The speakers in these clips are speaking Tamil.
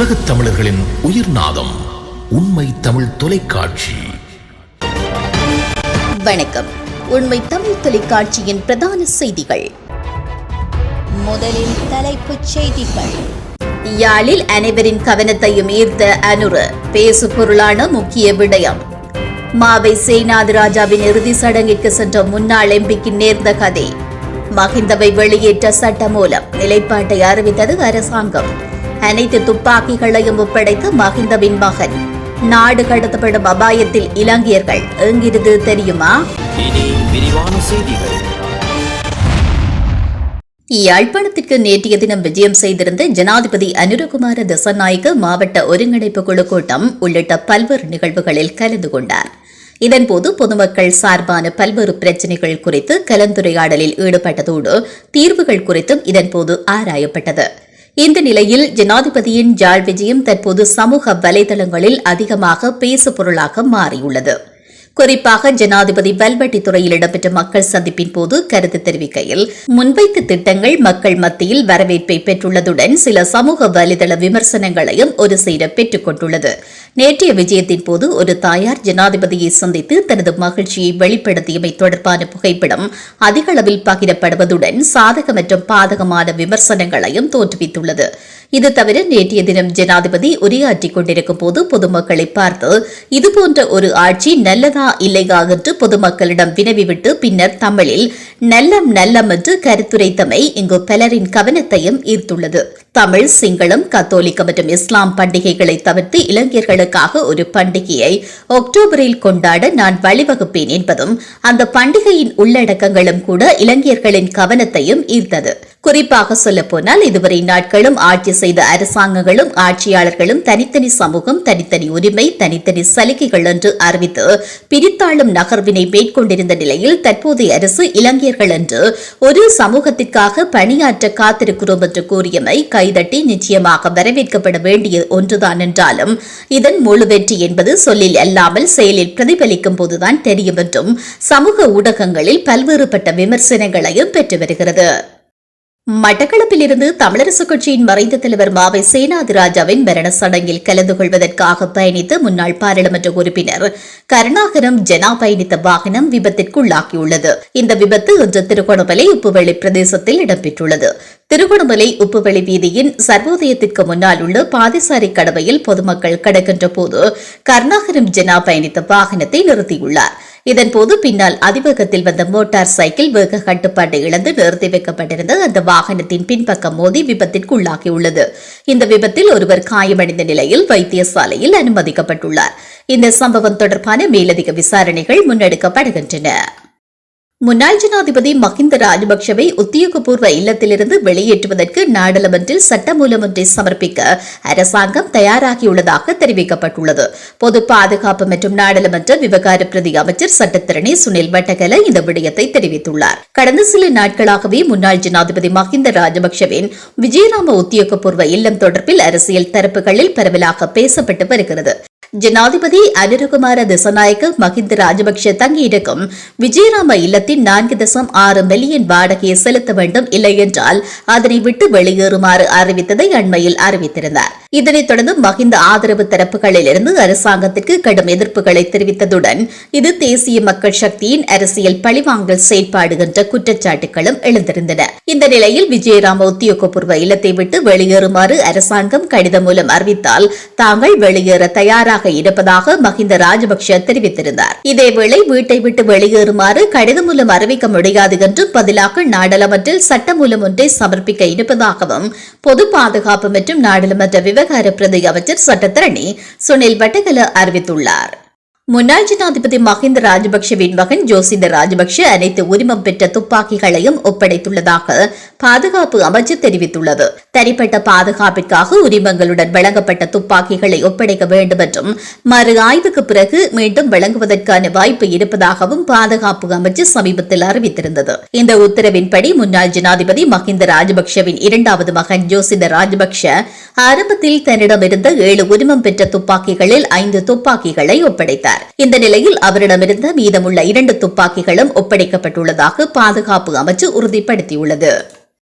உலகத் தமிழர்களின் உயிர் நாதம் உண்மை தமிழ் தொலைக்காட்சி. வணக்கம். உண்மை தமிழ் தொலைக்காட்சியின் பிரதான செய்திகள். முதலில் தலைப்புச் செய்திகள். யாழில் அனைவரின் கவனத்தையும் ஈர்த்த அனுரு பேசு பொருளான முக்கிய விடயம். மாவை சேனாது ராஜாவின் இறுதி சடங்கிற்கு சென்ற முன்னாள் எம்பிக்கு நேர்ந்த கதை. மகிந்தவை வெளியேற்ற சட்ட மூலம் நிலைப்பாட்டை அறிவித்தது அரசாங்கம். அனைத்து துப்பாக்கிகளையும் ஒப்படைத்த மகிந்தவின் மகன். நாடு கடத்தப்படும் அபாயத்தில் இலங்கையர்கள் எங்கிருந்து தெரியுமா? யாழ்ப்பாணத்திற்கு நேற்றைய தினம் விஜயம் செய்திருந்த ஜனாதிபதி அனுரகுமார திசநாயக்க மாவட்ட ஒருங்கிணைப்பு குழு கூட்டம் உள்ளிட்ட பல்வேறு நிகழ்வுகளில் கலந்து கொண்டார். இதன்போது பொதுமக்கள் சார்பான பல்வேறு பிரச்சினைகள் குறித்து கலந்துரையாடலில் ஈடுபட்டதோடு தீர்வுகள் குறித்தும் இதன்போது ஆராயப்பட்டது. இந்த நிலையில் ஜனாதிபதியின் ஜாழ் விஜயம் தற்போது சமூக வலைதளங்களில் அதிகமாக பேசு பொருளாக மாறியுள்ளது. குறிப்பாக ஜனாதிபதி வல்வெட்டி துறையில் இடம்பெற்ற மக்கள் சந்திப்பின் போது கருத்து தெரிவிக்கையில் முன்வைத்த திட்டங்கள் மக்கள் மத்தியில் வரவேற்பை பெற்றுள்ளதுடன் சில சமூக வலைதள விமர்சனங்களையும் ஒரு சேர பெற்றுக் கொண்டுள்ளது. நேற்றைய விஜயத்தின் போது ஒரு தாயார் ஜனாதிபதியை சந்தித்து தனது மகிழ்ச்சியை வெளிப்படுத்தியமை தொடர்பான புகைப்படம் அதிக அளவில் பகிரப்படுவதுடன் சாதக மற்றும் பாதகமான விமர்சனங்களையும் தோற்றுவித்துள்ளது. இது தவிர நேற்றைய தினம் ஜனாதிபதி உரையாற்றிக் கொண்டிருக்கும் போது பொதுமக்களை பார்த்து இதுபோன்ற ஒரு ஆட்சி நல்லதா இல்லையா? என்று பொதுமக்களிடம் வினவிவிட்டு பின்னர் தமிழில் நல்லம் நல்லம் என்று கருத்துரைத்தமை இங்கு பலரின் கவனத்தையும் ஈர்த்துள்ளது. தமிழ் சிங்களம் கத்தோலிக்க மற்றும் இஸ்லாம் பண்டிகைகளை தவிர்த்து இளைஞர்களுக்காக ஒரு பண்டிகையை அக்டோபரில் கொண்டாட நான் வழிவகுப்பேன் என்பதும் அந்த பண்டிகையின் உள்ளடக்கங்களும் கூட இளைஞர்களின் கவனத்தையும் ஈர்த்தது. குறிப்பாக சொல்லப்போனால் இதுவரை நாட்களும் ஆட்சி செய்த அரசாங்கங்களும் ஆட்சியாளர்களும் தனித்தனி சமூகம் தனித்தனி உரிமை தனித்தனி சலுகைகள் என்று அறிவித்து பிரித்தாளும் நகர்வினை மேற்கொண்டிருந்த நிலையில் தற்போதைய அரசு இளைஞர்கள் என்று ஒரு சமூகத்திற்காக பணியாற்ற காத்திருக்கிறோம் என்று கூறியமை கைதட்டி நிச்சயமாக வரவேற்கப்பட வேண்டிய ஒன்றுதான் என்றாலும் இதன் முழு வெற்றி என்பது சொல்லில் அல்லாமல் செயலில் பிரதிபலிக்கும் போதுதான் தெரியும் என்றும் சமூக ஊடகங்களில் பல்வேறுபட்ட விமர்சனங்களையும் பெற்று வருகிறது. மட்டக்களப்பிலிருந்து தமிழரசுக் கட்சியின் மறைந்த தலைவர் மாவை சேனாதிராஜாவின் மரண சடங்கில் கலந்து கொள்வதற்காக பயணித்த முன்னாள் பாராளுமன்ற உறுப்பினர் கருணாகரம் ஜனா பயணித்த வாகனம் விபத்திற்குள்ளாகியுள்ளது. இந்த விபத்து இன்று திருகோணமலை உப்புவெளி பிரதேசத்தில் இடம்பெற்றுள்ளது. திருகோணமலை உப்புவெளி வீதியின் சர்வோதயத்திற்கு முன்னால் உள்ள பாதிசாரி கடவையில் பொதுமக்கள் கடக்கின்ற போது கருணாகரம் ஜனா பயணித்த வாகனத்தை நிறுத்தியுள்ளார். இதன்போது பின்னால் அதிவேகத்தில் வந்த மோட்டார் சைக்கிள் வேக கட்டுப்பாட்டை இழந்து நிறுத்தி வைக்கப்பட்டிருந்த அந்த வாகனத்தின் பின்பக்கம் மோதி விபத்திற்குள்ளாகியுள்ளது. இந்த விபத்தில் ஒருவர் காயமடைந்த நிலையில் வைத்தியசாலையில் அனுமதிக்கப்பட்டுள்ளார். இந்த சம்பவம் தொடர்பான மேலதிக விசாரணைகள் முன்னெடுக்கப்படுகின்றன. முன்னாள் ஜனாதிபதி மஹிந்த ராஜபக்சவை உத்தியோகபூர்வ இல்லத்திலிருந்து வெளியேற்றுவதற்கு நாடாளுமன்றில் சட்டமூலம் ஒன்றை சமர்ப்பிக்க அரசாங்கம் தயாராகியுள்ளதாக தெரிவிக்கப்பட்டுள்ளது. பொது பாதுகாப்பு மற்றும் நாடாளுமன்ற விவகார பிரதி அமைச்சர் சட்டத்திரணி சுனில் வட்டகல இந்த விடயத்தை தெரிவித்துள்ளார். கடந்த சில நாட்களாகவே முன்னாள் ஜனாதிபதி மஹிந்த ராஜபக்சவின் விஜயராம உத்தியோகபூர்வ இல்லம் தொடர்பில் அரசியல் தரப்புகளில் பரவலாக பேசப்பட்டு வருகிறது. ஜனாதிபதி அனுரகுமார திசநாயக்க மஹிந்த ராஜபக்ஷ தங்கியிருக்கும் விஜயராம இல்லத்தின் நான்கு தசம் ஆறு மில்லியன் வாடகையை செலுத்த வேண்டும் இல்லை என்றால் அதனை விட்டு வெளியேறுமாறு அறிவித்ததை அண்மையில் அறிவித்திருந்தார். இதனைத் தொடர்ந்து மகிந்த ஆதரவு தரப்புகளிலிருந்து அரசாங்கத்திற்கு கடும் எதிர்ப்புகளை தெரிவித்ததுடன் இது தேசிய மக்கள் சக்தியின் அரசியல் பழிவாங்கல் செயல்பாடு என்ற குற்றச்சாட்டுகளும் எழுந்திருந்தன. இந்த நிலையில் விஜயராம உத்தியோகபூர்வ இல்லத்தை விட்டு வெளியேறுமாறு அரசாங்கம் கடிதம் மூலம் அறிவித்தால் தாங்கள் வெளியேற தயாராக இருப்பதாக மஹிந்த ராஜபக்ஷ தெரிவித்திருந்தார். இதேவேளை வீட்டை விட்டு வெளியேறுமாறு கடிதம் மூலம் அறிவிக்க முடியாது என்றும் பதிலாக நாடாளுமன்றில் சட்டமூலம் ஒன்றை சமர்ப்பிக்க இருப்பதாகவும் பொது பாதுகாப்பு மற்றும் நாடாளுமன்ற விவகார பிரதி அமைச்சர் சட்டத்தரணி சுனில் வட்டகல அறிவித்துள்ளார். முன்னாள் ஜனாதிபதி மஹிந்த ராஜபக்ஷவின் மகன் ஜோசிந்த ராஜபக்ஷ அனைத்து உரிமம் பெற்ற துப்பாக்கிகளையும் ஒப்படைத்துள்ளதாக பாதுகாப்பு அமைச்சு தெரிவித்துள்ளது. தனிப்பட்ட பாதுகாப்பிற்காக உரிமங்களுடன் வழங்கப்பட்ட துப்பாக்கிகளை ஒப்படைக்க வேண்டும் என்றும் மறு ஆய்வுக்கு பிறகு மீண்டும் வழங்குவதற்கான வாய்ப்பு இருப்பதாகவும் பாதுகாப்பு அமைச்சு சமீபத்தில் அறிவித்திருந்தது. இந்த உத்தரவின்படி முன்னாள் ஜனாதிபதி மஹிந்த ராஜபக்ஷவின் இரண்டாவது மகன் ஜோசிந்த ராஜபக்ஷ ஆரம்பத்தில் தன்னிடமிருந்த ஏழு உரிமம் பெற்ற துப்பாக்கிகளில் ஐந்து துப்பாக்கிகளை ஒப்படைத்தார். இந்த நிலையில் அவரிடமிருந்த மீதமுள்ள இரண்டு துப்பாக்கிகளும் ஒப்படைக்கப்பட்டுள்ளதாக பாதுகாப்பு அமைச்சு உறுதிப்படுத்தியுள்ளது.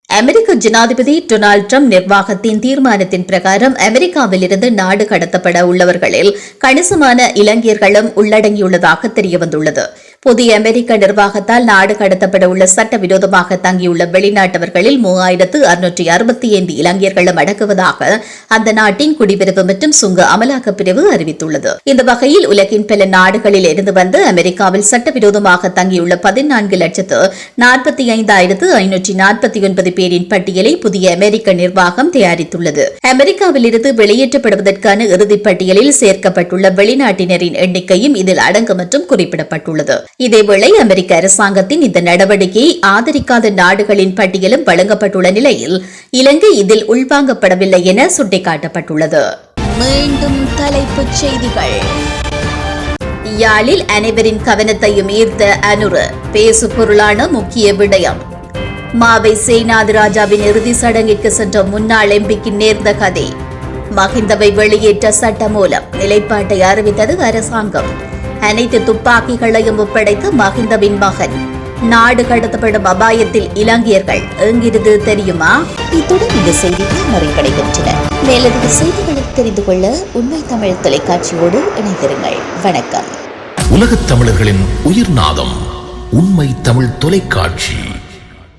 அமெரிக்க ஜனாதிபதி டொனால்டு ட்ரம்ப் நிர்வாகத்தின் தீர்மானத்தின் பிரகாரம் அமெரிக்காவிலிருந்து நாடு கடத்தப்பட உள்ளவர்களில் கணிசமான இலங்கையர்களும் உள்ளடங்கியுள்ளதாக தெரியவந்துள்ளது. புதிய அமெரிக்க நிர்வாகத்தால் நாடு கடத்தப்பட உள்ள சட்டவிரோதமாக தங்கியுள்ள வெளிநாட்டவர்களில் மூவாயிரத்து அறுநூற்றி அறுபத்தி ஐந்து இலங்கையர்களும் அடக்குவதாக அந்த நாட்டின் குடிபிரிவு மற்றும் சுங்க அமலாக்கப் பிரிவு அறிவித்துள்ளது. இந்த வகையில் உலகின் பல நாடுகளில் இருந்து வந்து அமெரிக்காவில் சட்டவிரோதமாக தங்கியுள்ள பதினான்கு லட்சத்து நாற்பத்தி ஐந்தாயிரத்து ஐநூற்றி நாற்பத்தி ஒன்பது பேரின் பட்டியலை புதிய அமெரிக்க நிர்வாகம் தயாரித்துள்ளது. அமெரிக்காவில் இருந்து வெளியேற்றப்படுவதற்கான இறுதிப் பட்டியலில் சேர்க்கப்பட்டுள்ள வெளிநாட்டினரின் எண்ணிக்கையும் இதில் அடங்கும் என்றும் குறிப்பிடப்பட்டுள்ளது. இதேவேளை அமெரிக்க அரசாங்கத்தின் இந்த நடவடிக்கையை ஆதரிக்காத நாடுகளின் பட்டியலும் வழங்கப்பட்டுள்ள நிலையில் இலங்கை இதில் உள்வாங்கப்படவில்லை என சுட்டிக்காட்டப்பட்டுள்ளது. மீண்டும் தலைப்புச் செய்திகள். யாழில் அனைவரின் கவனத்தையும் ஈர்த்த அனுரு பேசு பொருளான முக்கிய விடயம். மாவை சேனாதி ராஜாவின் இறுதி சடங்கிற்கு சென்ற முன்னாள் எம்பிக்கு நேர்ந்த கதை. மகிந்தவை வெளியேற்ற சட்ட மூலம் நிலைப்பாட்டை அறிவித்தது அரசாங்கம். அனைத்து துப்பாக்கிகளையும் ஒப்படைத்த மகிந்தவின் மகன். நாடு கடத்தப்படும் அபாயத்தில் இலங்கையர்கள் எங்கிருந்து தெரியுமா? இத்துடன் இந்த செய்திகள் நிறைவடைகின்றன. மேலதிக செய்திகளை தெரிந்து கொள்ள உண்மை தமிழ் தொலைக்காட்சியோடு இணைந்திருங்கள். வணக்கம். உலகத் தமிழர்களின் உயிர்நாதம் உண்மை தமிழ் தொலைக்காட்சி.